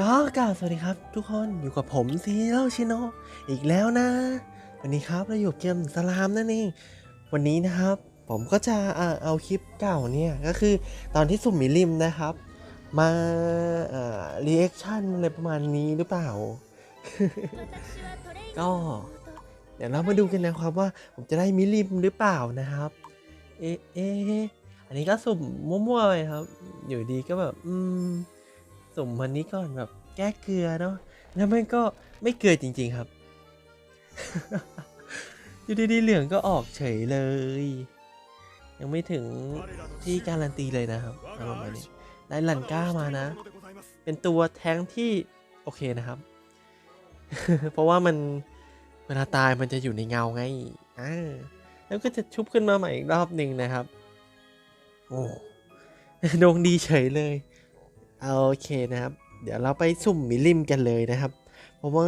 ก็กล่าวสวัสดีครับ ทุกคนอยู่กับผมซีโร่ชิโนอีกแล้วนะ วันนี้ครับเราอยู่เกมสลามนั่นเองวันนี้นะครับ ผมก็จะเอาคลิปเก่าเนี่ยก็คือตอนที่สุ่มมิลิมนะครับ มาอ่ารีแอคชั่นอะไรประมาณนี้หรือเปล่า ก็เดี๋ยวเรามาดูกันนะครับว่าผมจะได้มิลิมหรือเปล่านะครับ เอ๊ะเอ๊ะอันนี้ก็สุ่มมั่วๆไปครับ อยู่ดีก็แบบ อืม สุ่มวันนี้ก่อนแบบแก้เกลือเนาะแล้วมันก็ไม่เกลือจริง ๆครับ อยู่ดีๆเหลืองก็ออกเฉยเลย ยังไม่ถึงที่การันตีเลยนะครับเอาประมาณนี้ได้ลันก้ามานะ เป็นตัวแท้งที่โอเคนะครับ เพราะว่ามันเวลาตายมันจะอยู่ในเงาไงอ่าแล้วก็จะชุบขึ้นมาใหม่อีกรอบหนึ่งนะครับ โอ้ดวงดีเฉยเลย โอเคนะครับ เดี๋ยวเราไปสุ่มมิลลิมกันเลยนะครับ เพราะว่า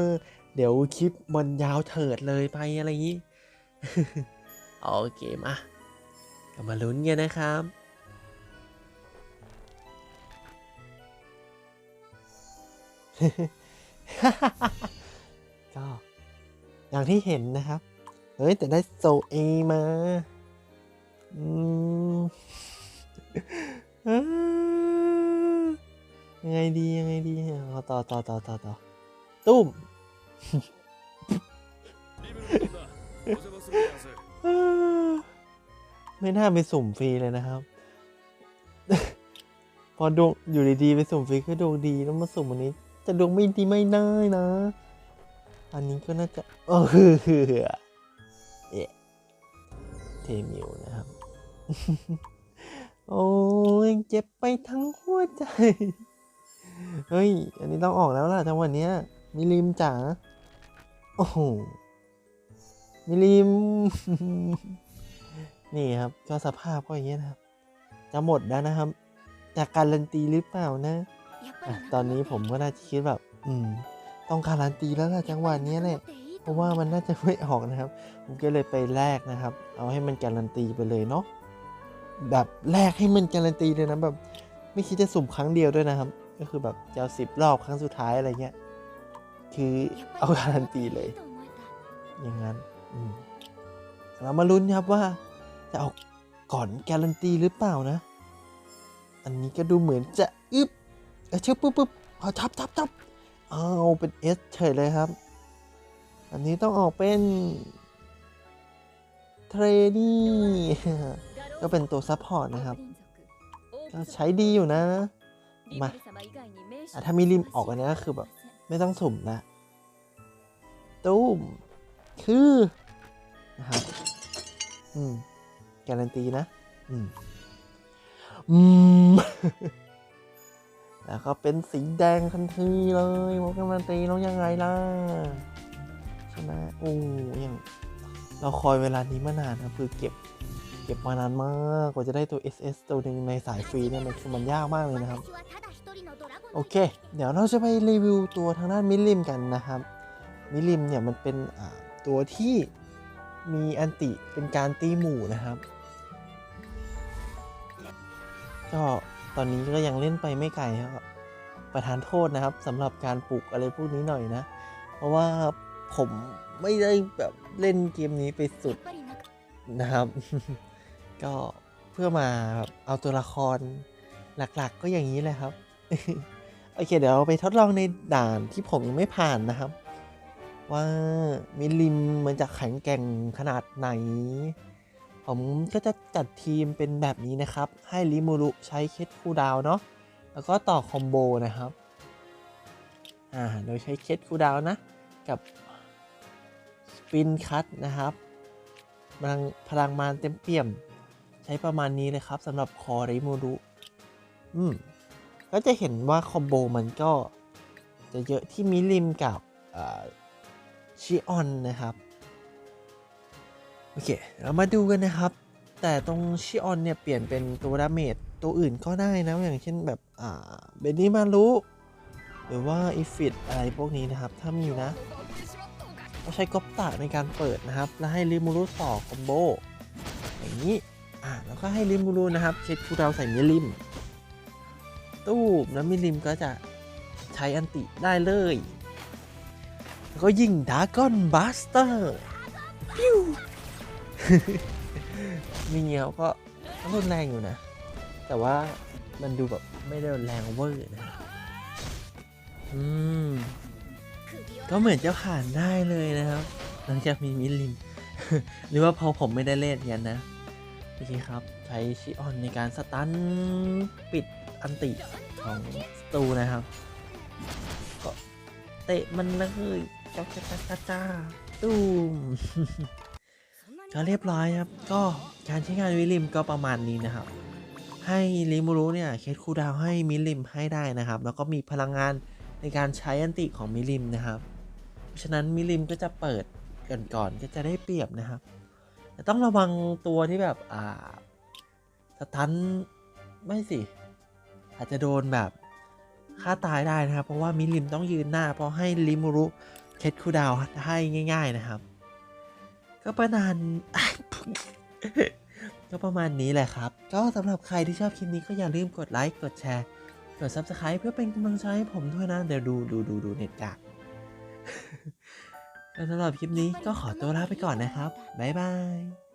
เดี๋ยวคลิปมันยาวเถิดเลยไปอะไรอย่างนี้ โอเคมาก็มาลุ้นกันนะครับ ก็อย่างที่เห็นนะครับ เฮ้ย แต่ได้โซเอมา อืมอ้อ ยังไงดียังไงดีเอาต่อต่อต่อต่อต่อตุ้มเอ้อไม่น่าไปสุ่มฟรีเลยนะครับ พอดวงอยู่ดีๆไปสุ่มฟรีก็ดวงดีแล้วมาสุ่มอันนี้ จะดวงไม่ดีไม่ได้นะ อันนี้ก็น่าจะเออเอะเทมิวนะครับ โอ้ยเจ็บไปทั้งหัวใจ เฮ้ย อันนี้ต้องออกแล้วล่ะจังหวะเนี้ยมิลิมจ๋า โอ้โห มิลิม นี่ครับ ก็สภาพก็อย่างเงี้ยนะครับ จะหมดแล้วนะครับจากการันตีหรือเปล่านะอะตอนนี้ผมก็น่าจะคิดแบบ อืม ต้องการันตีแล้วล่ะจังหวะเนี้ยแหละเพราะว่ามันน่าจะไม่ออกนะครับ ผมก็เลยไปแลกนะครับ เอาให้มันการันตีไปเลยเนาะ แบบแลกให้มันการันตีเลยนะแบบ ไม่คิดจะสุ่มครั้งเดียวด้วยนะครับ ก็คือแบบจะเอาสิบรอบครั้งสุดท้ายอะไรเงี้ย คือเอาการันตีเลย อย่างนั้นอืมเรามาลุ้นครับว่า จะเอาก่อนการันตีหรือเปล่านะ อันนี้ก็ดูเหมือนจะอึบเออเชื่อปุ๊บปุ๊บเอาทับทับทับเอาเป็นเอสเฉยเลยครับ อันนี้ต้องออกเป็นเทรนี่ก็เป็นตัวซัพพอร์ตนะครับ ก็ใช้ดีอยู่นะ มามาอะอะถ้าถ้ามีมีริริมมออออกกอัอันนนี้นี้ก็ก็คืคืออแบแบบบ ไม่ต้องสุ่มละตุ้ม คือนะครับอืม การันตีนะ อืม อืม แล้วก็เป็นสีแดงทันทีเลยบอกการันตีแล้วยังไงล่ะใช่ไหมโอ้ยังเราคอยเวลานี้มานานนะคือเก็บ เก็บมานานมากกว่าจะได้ตัว SS ตัวหนึ่งในสายฟรีเนี่ยมันคือมันยากมากเลยนะครับ โอเค เดี๋ยวเราจะไปรีวิวตัวทางด้านมิลลิมกันนะครับ มิลลิมเนี่ยมันเป็นอ่าตัวที่มีอันติเป็นการตีหมู่นะครับ ก็ตอนนี้ก็ยังเล่นไปไม่ไกลครับประทานโทษนะครับสำหรับการปลุกอะไรพวกนี้หน่อยนะ เพราะว่าผมไม่ได้แบบเล่นเกมนี้ไปสุดนะครับ ก็เพื่อมาแบบเอาตัวละครหลักๆ ก็อย่างนี้แหละครับ โอเค เดี๋ยวเราไปทดลองในด่านที่ผมยังไม่ผ่านนะครับ ว่ามิลิมมันจะแข็งแกร่งขนาดไหน ผมก็จะจัดทีมเป็นแบบนี้นะครับ ให้ริมูรุใช้เคสคูดาวเนาะแล้วก็ต่อคอมโบนะครับอ่าโดยใช้เคสคูดาวนะ กับสปินคัตนะครับพลังพลังมาเต็มเปี่ยม ช้ประมาณนี้เลยครับสำหรับคอริมูรุอืมก็จะเห็นว่าคอมโบมันก็จะเยอะที่มิลิมกับชิออนนะครับ โอเค เรามาดูกันนะครับ แต่ตรงชิออนเนี่ยเปลี่ยนเป็นตัวดาเมจตัวอื่นก็ได้นะ อย่างเช่นแบบอ่าเบนนี่มารุหรือว่าอีฟิตอะไรพวกนี้นะครับ ถ้ามีนะก็ใช้ก๊อปตะในการเปิดนะครับ แล้วให้ริมูรุต่อคอมโบอย่างนี้ อ่าแล้วก็ให้ริมบูรุนะครับ เช็ดคูลดาใส่มิลิมตู้มแล้วมิลิมก็จะใช้อันติได้เลย แล้วก็ยิงดากอนบัสเตอร์ฟิวมีเงี้ยวก็รุนแรงอยู่นะ แต่ว่ามันดูแบบไม่ได้แรงเวอร์นะอืมก็เหมือนจะผ่านได้เลยนะครับ หลังจากมีมิลลิน หรือว่าพอผมไม่ได้เล่นกันนะ โอเคครับ ใช้ชิออนในการสตันปิดอันติของสตูนะครับ ก็เตะมันเลยจ้าจ้าจ้าจ้าจ้าตูมก็เรียบร้อยครับ ก็การใช้งานมิลิมก็ประมาณนี้นะครับ ให้ลิมูรุเนี่ยเคสคูดาวให้มิลิมให้ได้นะครับ แล้วก็มีพลังงานในการใช้อันติของมิลิมนะครับ เพราะฉะนั้นมิลิมก็จะเปิดก่อนก่อนๆก็จะได้เปรียบนะครับ แต่ต้องระวังตัวที่แบบ อ่าสตันไม่สิ อาจจะโดนแบบฆ่าตายได้นะครับ เพราะว่ามิลิมต้องยืนหน้า เพราะให้ลิมูรุเคสคูดาวให้ง่าย ๆนะครับ ก็ประมาณก็ประมาณนี้แหละครับ ก็สำหรับใครที่ชอบคลิปนี้ก็อย่าลืมกดไลค์ กดแชร์ กด Subscribe เพื่อเป็นกำลังใจให้ผมด้วยนะ เดี๋ยวดูดูดูดูเน็ตกาก แต่สำหรับคลิปนี้ก็ขอตัวลาไปก่อนนะครับ บ๊ายบาย